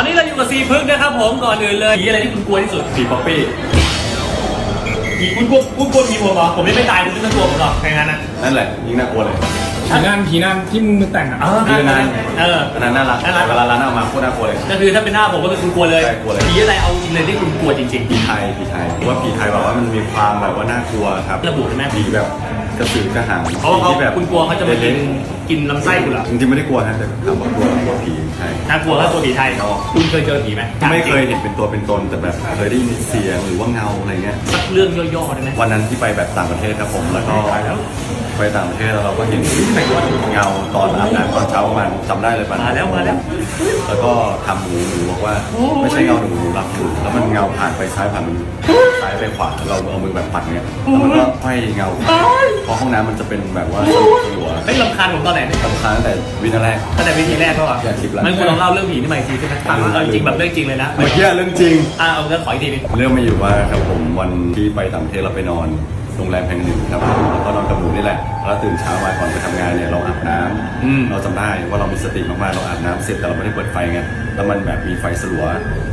อนนี้เราอยู่กับซีพึกนะครับผมก่อนอื่นเลยผีอะไรที่คุณกลัวที่สุดผีป๊อปปี้ผีคุณกลัวคุณกลัวผีผมเหรอผมยังไม่ตายคุณไม่ต้องกลัวผมหรอกแค่นั้นนะนั่นแหละยิ่งน่ากลัวเลยผีนั่นผีนั่นที่มึงแต่งอะผีนานเอออันนั้นน่ารักน่ารักเวลาร้านเอามาโคตรน่ากลัวเลยก็คือถ้าเป็นหน้าผมก็คือคุณกลัวเลยใช่กลัวเลยผีอะไรเอาจริงเลยที่คุณกลัวจริงผีไทยผีไทยเพราะว่าผีไทยแบบว่ามันมีความแบบว่าน่ากลัวครับระบุได้ไหมผีแบบกระสือกระหังๆเพราะว่าเขาผีที่แบบคุณกลัวเขาจะมากินเละกินลำไส้คุณเหรอๆจริงๆไม่ได้กลัวฮะแต่ถามว่ากลัวกลัวผีไทย น่ากลัวถ้าตัวผีไทยคุณเคยเจอผีไหมไม่เคยเห็นเป็นตัวเป็นตนแต่แบบเคยได้ยินเสียงหรือว่าเงาอะไรเงี้ยสักเรื่องย่อๆได้ไหมวันนั้นที่ไปแบบต่างประเทศครับผมแล้วก็ไปแล้วไปต่างประเทศแล้วเราก็เห็นเงาตอนอาบน้ำตอนเช้ามันจำได้เลยปะมาแล้วมาแล้วแล้วก็ทำหนูหนูบอกว่า ไม่ใช่เงาหนูหนูรับอยู่แล้วมันเงาผ่านไปซ้ายผ่านซ้ายไปขวาเราเอามือแบบปัดเงี้ยแล้วมันก็ห้อยเงาเพราะห้องน้ำมันจะเป็นแบบว่าหัวเฮ้ยลำคาญผมตอนไหนเนี่ยสำคัญตั้งแต่วินาทีแรกตั้งแต่วิธีแรกก็อะอยากคิดละมันคุณลองเล่าเรื่องผีนี่มาอีกทีใช่ไหมฟังเอาจริงๆแบบเรื่องจริงเลยนะเมื่อกี้เรื่องจริงอ่าเอาเรื่องขออีกทีหนึงเรื่องมาอยู่ว่าครับผมวันที่ไปต่างประเทศเราไปนอน โรงแรมแห่งหนึ่งครับผมแล้วก็นอนกับหนูนี่แหละ แล้วตื่นเช้ามาก่อนไปทำงานเนี่ยเราอาบน้ำเราจำได้ว่าเรามีสติมากๆเราอาบน้ำเสร็จแต่เราไม่ได้เปิดไฟไงแล้วมันแบบมีไฟสลัว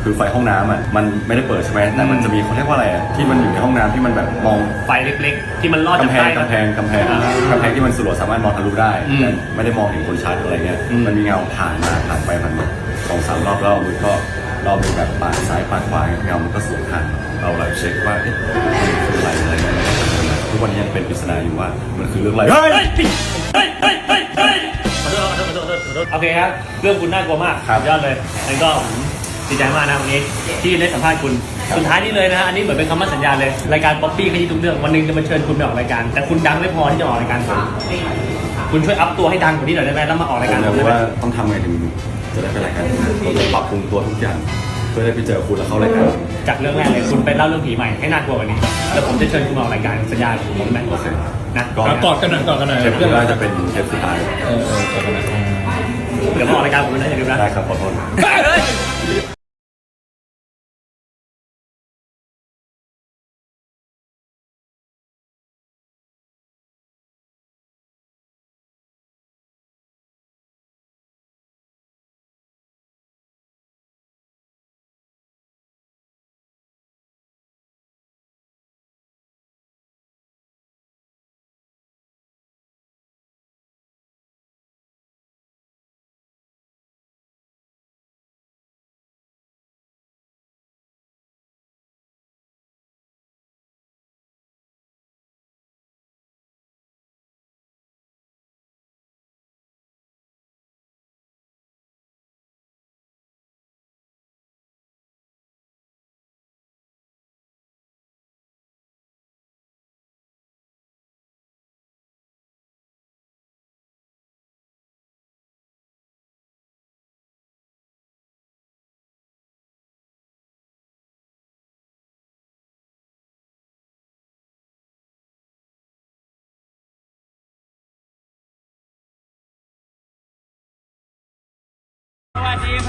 คือไฟห้องน้ำอะมันไม่ได้เปิดใช่ไหมแต่มันจะมีเขาเรียกว่าอะไรอะที่มันอยู่ในห้องน้ำที่มันแบบมองไฟเล็กๆ ที่มันลอดจากกำแพใต้ งกำแพงกำแพงกำแพงที่มันสลัวสามารถมองทะลุได้อืมแต่ไม่ได้มองเห็นคนชัดอะไรเงี้ยอืม มันมีเงาผ่านมาผ่านไปผ่านมาสองสามรอบแล้วเราก็เราไปแบบปาดซ้ายปาดขวาเงามันก็สวนทางเราเลยเช็คว่าเอ๊ะ กวันนี้ยังเป็นปริศนาอยู่ว่ามันคือเรื่องอะไรเฮ้ยเฮ้ยเฮ้ยเฮ้ยเฮ้ยเฮ้ยขอโทษขอโทษขอโทษขอโทษโอเคครับเรื่องคุณน่ากลัวมากครับยอดเลยงั้นก็ผมดีใจมากนะวันนี้ที่ได้สัมภาษณ์คุณสุดท้ายนี้เลยนะฮะอันนี้เหมือนเป็นคำมั่นสัญญาเลยรายการป๊อปปี้ขยี้ทุกเรื่องวันหนึงจะมาเชิญคุณไปออกรายการ แต่คุณดังไม่พอที่จะออกรายการผมคุณช่วยอัพตัวให้ดังกว่านี้หน่อยได้ไหมแล้วมาออกรายผการมผมรู้ได้ไหมว่าต้องทำไงถึงจะได้เป็นรายการผมจะปรับปรุงตัวทุกอย่างเพื่อได้ไปเจอคุณแล้วเข้ารายการจากเรื่องแรกเลยคุณไปเล่าเรื่องผีใหม่ให้น่ากลัวกว่านี้แล้วผมจะเชิญคุณมาออกรายการสัญญาผมได้ไหมโอเคนะก็แล้วกอดกันหน่อยกอดกันหน่อยเทปเพื่อนนี้น่าจะเป็นเทปสุดท้ายเออเออกอดกันหน่อยเดี๋ยวมาออกรายการผมนะอย่าลืมนะได้ครับขอโทษ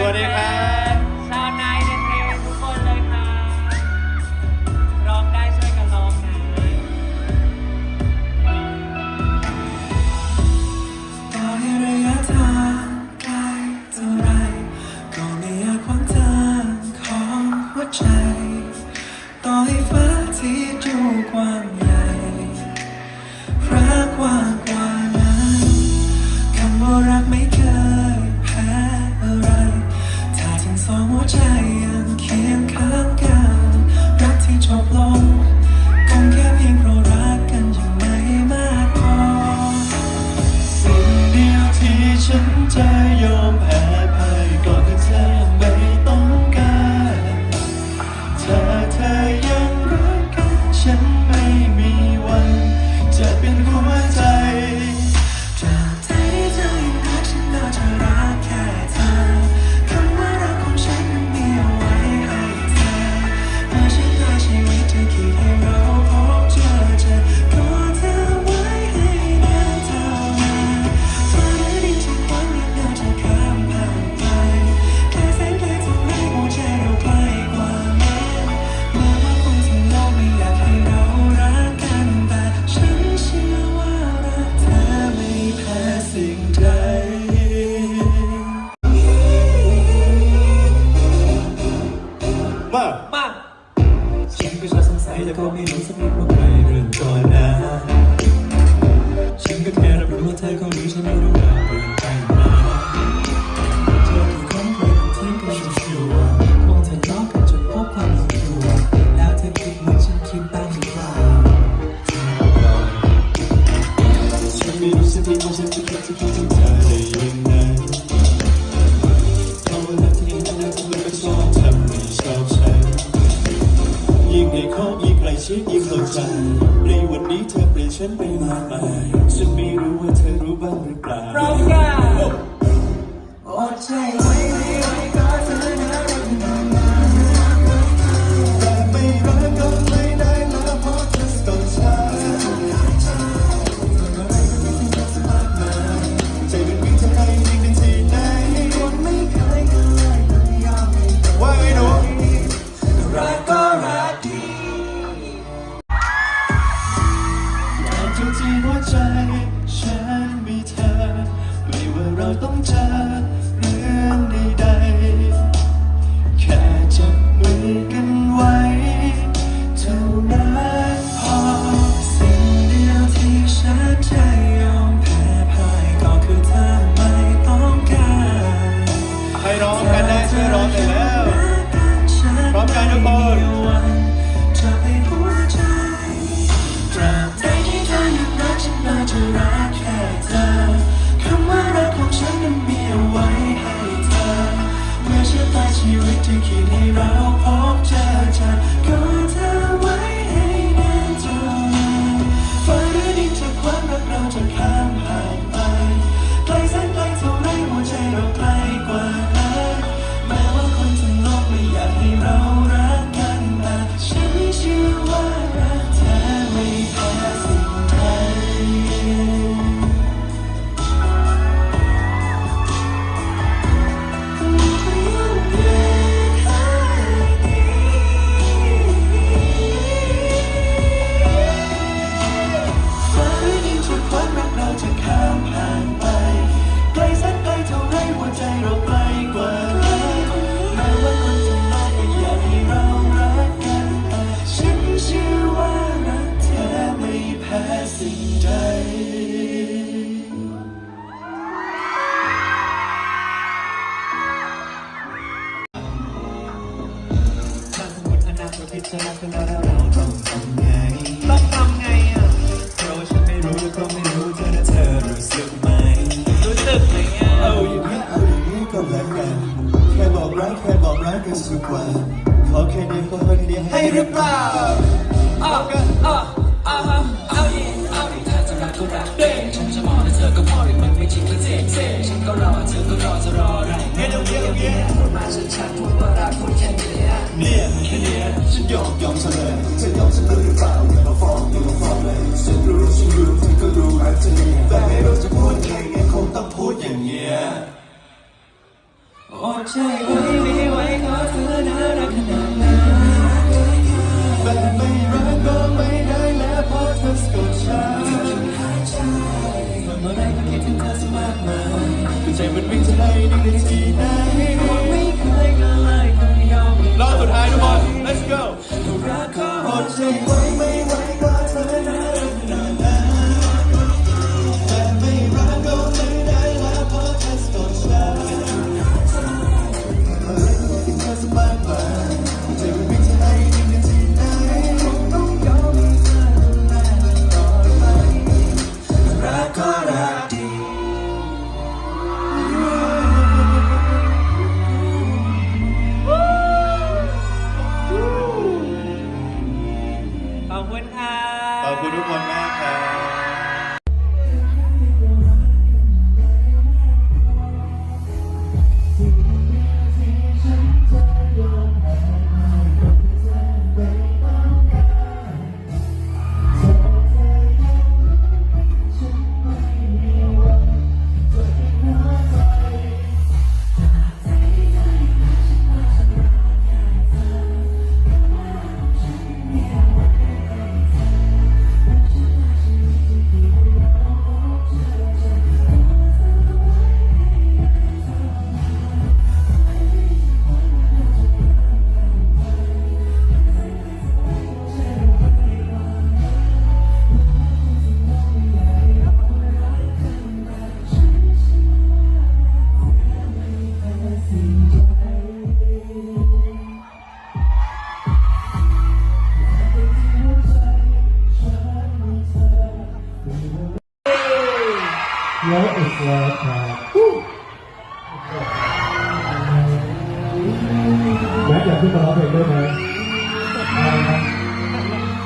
สวัสดีครับ ก็ไม่รู้เธอนะเธอรู้สึกไหมรู้สึกไหมเอาอย่างนี้เอาอย่างนี้ก็แล้วกันแค่บอกรักแค่บอกรักกันสุกว่นขอแค่นี้ก็เท่านี้ให้หรือเปล่า อดใจไว้ไม่ไวขเธอน่ารักขนาดนั้แบบไม่รักก็ไม่ได้แล้เพราะเธอสะกดฉันทำอะไรก็คิดถึงเธอสมากมายใจมันวิ่งใจนึกถึงที่ไหนไม่เคยก็เลยต้องยอมรอบสุดท้ายทุกคน let's go รักก็อดใจ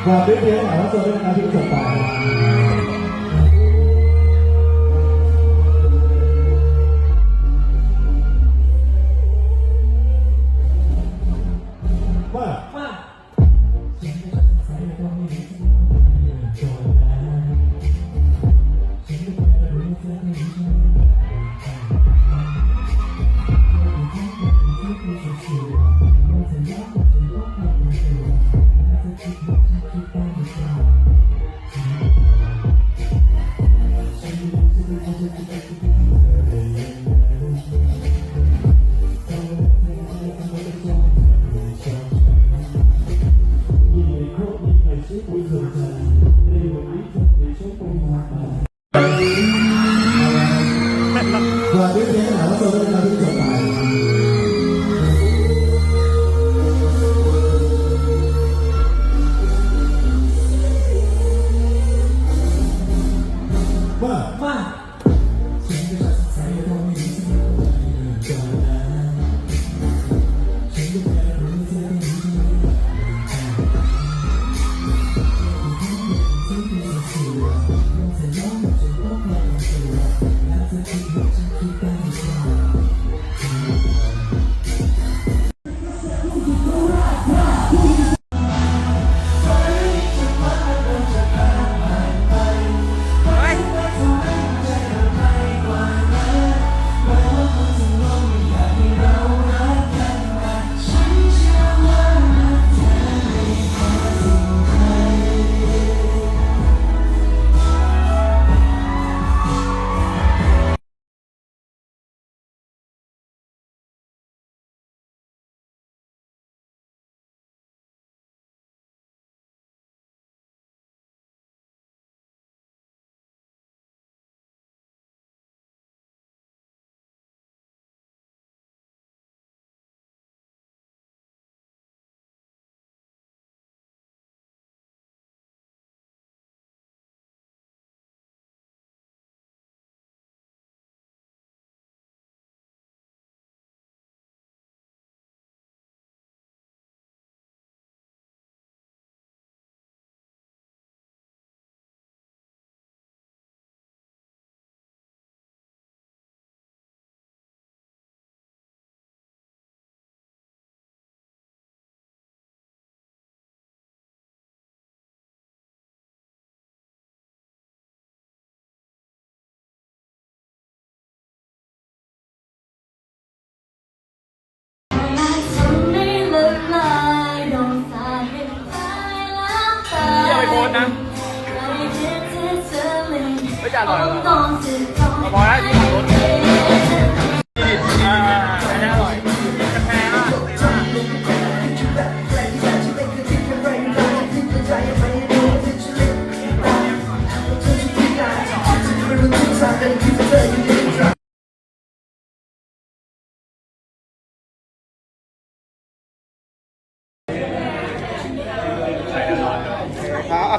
ฝากด้วยเพลงห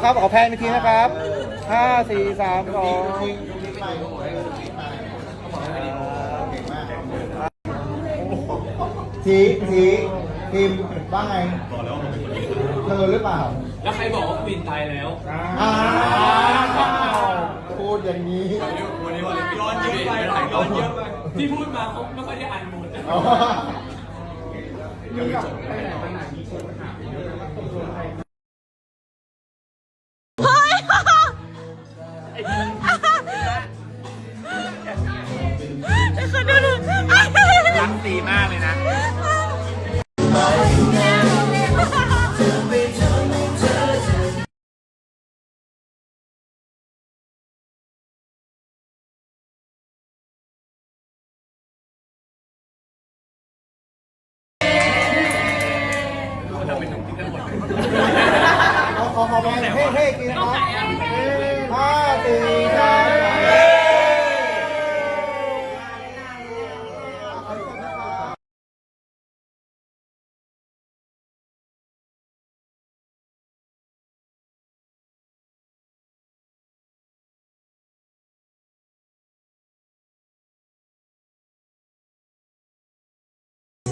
ครับเอาครับ ขอแพนอีกทีนะครับห้าสี่สามสองทีทีทีมว่าไงเธอหรือเปล่า แล้วใครบอกว่าควีนตายแล้วอ้าวพูดอย่างนี้ร้อนเยอะไปร้อนเยอะไปที่พูดมาเขาไม่ค่อยได้อ่านหมด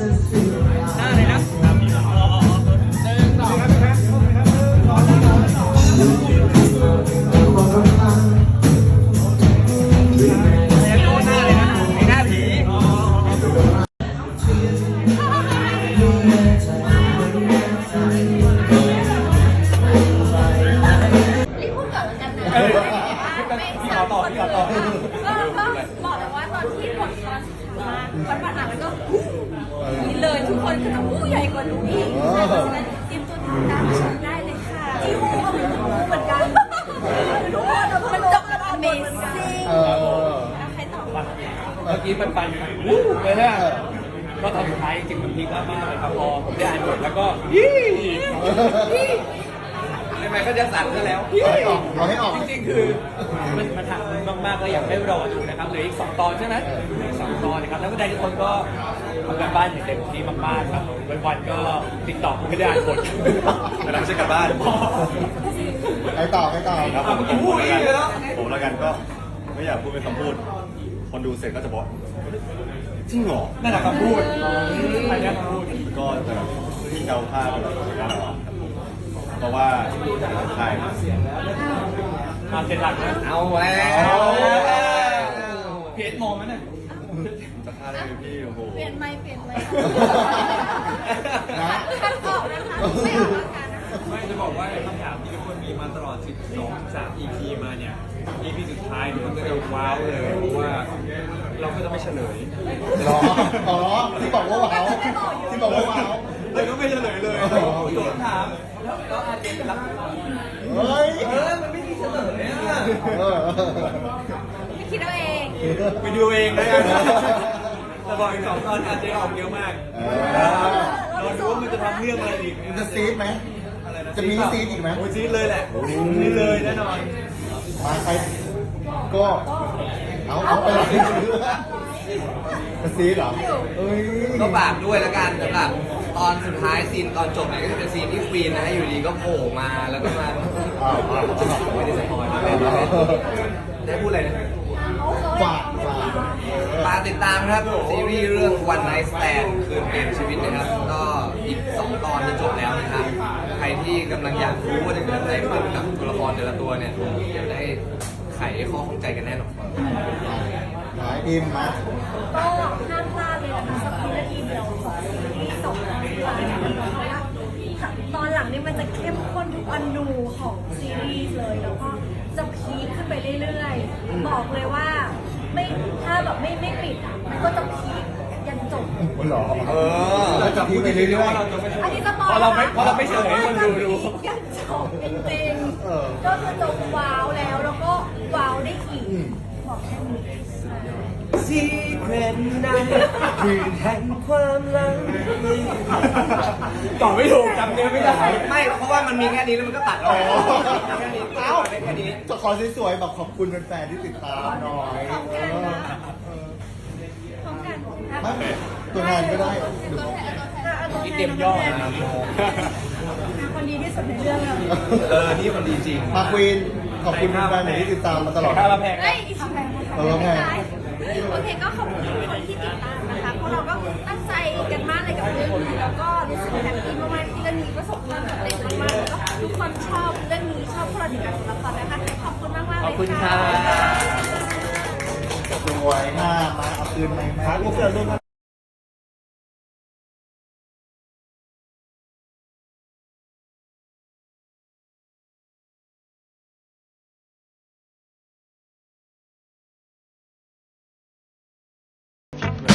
อ๋อรีบพูดก่อนแล้วกันนะพี่ขอตอบพี่ขอตอบก็บอกเลยว่าตอนที่ผลตอนสุดท้ายวันผ่านมาแล้วก็ ทุกคนคือต้องผู้ใหญ่กว่าหนูอีกเพราะฉะนั้นเตรียมตัวทำตามฉันได้เลยค่ะที่หูก็เป็นหูเหมือนกันทุกคนมันจบแล้ว Amazing เออใครตอบเมื่อกี้ปันปันวู้เลยนะก็ตอนสุดท้ายจริงๆมันพีคมากๆเลยครับพอผมได้อ่านบทแล้วก็ยี่ทำไมก็จะสั่นซะแล้วเอาให้ออกเอาให้ออก จริงๆคือมันมันทำมากๆก็อยากให้รอดูนะครับเหลืออีก2ตอนใช่ไหมเหลืออีกสองตอนนะครับแล้วก็ได้ทุกคนก็ ทำการบ้านอย่างเต็มที่มากๆครับวันๆก็ติ๊กต็อกไม่ได้อ่านบทกำลังจะกลับบ้านใครต่อใครต่อครับผมผมแล้วกันผมแล้วกันก็ไม่อยากพูดเป็นคำพูด คนดูเสร็จก็จะบอกจริงเหรอนั่นแหละคำพูดอันนี้คำพูดก็จะที่เกาผ้าไปเลยครับผมเพราะว่าใช่มาเสร็จหลักนะเอาแล้วเพจมองมันน่ะ จะพาได้ไหมพี่โอ้โหเปลี่ยนไม่เปลี่ยนไม่นะคำตอบนะคะไม่เอาละกันนะคะ ไม่จะบอกว่าคำถามที่ทุกคนมีมาตลอด 12 3 EP มาเนี่ย EP สุดท้ายทุกคนก็จะว้าวเลยเพราะว่าเราก็จะไม่เฉลยรออ๋อที่บอกว่าว้าวที่บอกว่าว้าวเลยก็ไม่เฉลยเลยโดนถามแล้วแล้วอาเจนรับเฮ้ยเออมันไม่มีเฉลยอะ เออ ไม่คิดเอาเอง ไปดูเองแล้วกันแต่บอกอีกสองตอนอาเจนออกเยอะมากเออรอดูว่ามันจะทำเรื่องอะไรอีกมันจะซีดไหม อะไรนจะมีซีดอีกไหม โอ้ยซีดเลยแหละซีดเลยแน่นอน มาใครก็เอาเอาไปเลยจะซีดเหรอเอ้ยก็ฝากด้วยแล้วกันสำหรับตอนสุดท้ายซีนตอนจบเนี่ยก็จะเป็นซีนที่ควีนนะอยู่ดีก็โผล่มาแล้วก็มาอ้าวอ้าวไม่ได้สปอยล์ไม่ได้ได้พูดอะไรนะ ฝากฝากฝากติดตามครับ ซีรีส์เรื่อง One Night Stand คืนเปลี่ยนชีวิตนะครับ ก็อีก 2 ตอนจะจบแล้วนะครับ ใครที่กำลังอยากรู้ว่าจะเกิดอะไรขึ้นกับตัวละครแต่ละตัวเนี่ยเดี๋ยวได้ไขข้อข้องใจกันแน่นอนหายอิมมาก็ห้ามพลาดเลยนะคะสักวินาทีเดียวของที่สองตอนที่ผ่านมาเพราะว่าตอนหลังนี่มันจะเข้มข้นทุกอนูของซีรีส์เลยแล้วก็จะพีคขึ้นไปเรื่อยๆ บอกเลยว่า ไม่ถ้าแบบไม่ไม่ปิดอะมันก็จะพีคยันจบ หรอเออแล้วจะพูดไปเรื่อยอันนี้จะบอกพอเราไม่พอเราไม่เฉลยให้คนดูดู ยันจบจริงเออๆก็คือจะว้าวแล้วแล้วก็ว้าวได้อีกบอกแค่นี้ซีเครตนะคือแห่งความลัง ตอบไม่ถูกจำเนื้อไม่ได้ไม่ เพราะว่ามันมีแค่นี้แล้วมันก็ตัดออกแค่นี้เอ้าได้แค่นี้จะขอสวยๆแบบขอบคุณแฟนๆที่ติดตามหน่อยพร้อมกันนะพร้อมกันนะไม่ตัวแทนก็ได้หรือตัวแทนตัวแทนนี่เตรียมย่อนะคนดีที่สุดในเรื่องเลยเออ นี่มันดีจริงมาควีนขอบคุณแฟนๆที่ติดตามมาตลอดข้าวละแพงเฮ้ยอีกแพงเออแพงโอเคก็ขอบคุณ กันมากเลยกับเรื่องนี้แล้วก็รู้สึกแฮปปี้มากๆที่เรื่องนี้ประสบความสำเร็จมากๆแล้วก็ทุกคนชอบเรื่องนี้ชอบพวกเราในการละครนะคะขอบคุณมากๆเลยขอบคุณค่ะค่ะสวยหน้ามาเอาคืนไหมครับพวกเราด้ว